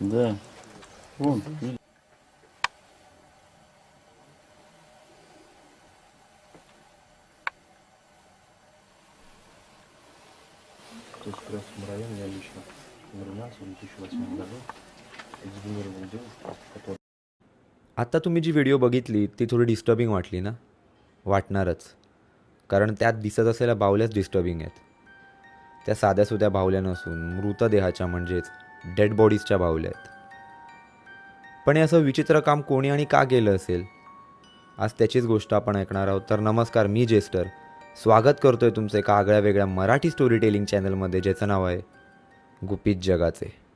Да. Вон. видишь? В Костромском районе я лично вернулся в 2008 году. Эксгумировал девушку, которая आत्ता तुम्ही जी व्हिडिओ बघितली ती थोडी डिस्टर्बिंग वाटली ना वाटणारच कारण त्यात दिसत असलेल्या बावल्याच डिस्टर्बिंग आहेत त्या साध्यासुध्या भावल्या नसून मृतदेहाच्या म्हणजेच डेड बॉडीजच्या भावल्या आहेत. पण हे असं विचित्र काम कोणी आणि का केलं असेल? आज त्याचीच गोष्ट आपण ऐकणार आहोत. तर नमस्कार मी जेस्टर. स्वागत करतोय तुमचं एका आगळ्या वेगळ्या मराठी स्टोरी टेलिंग चॅनलमध्ये ज्याचं नाव आहे गुपित जगाचे.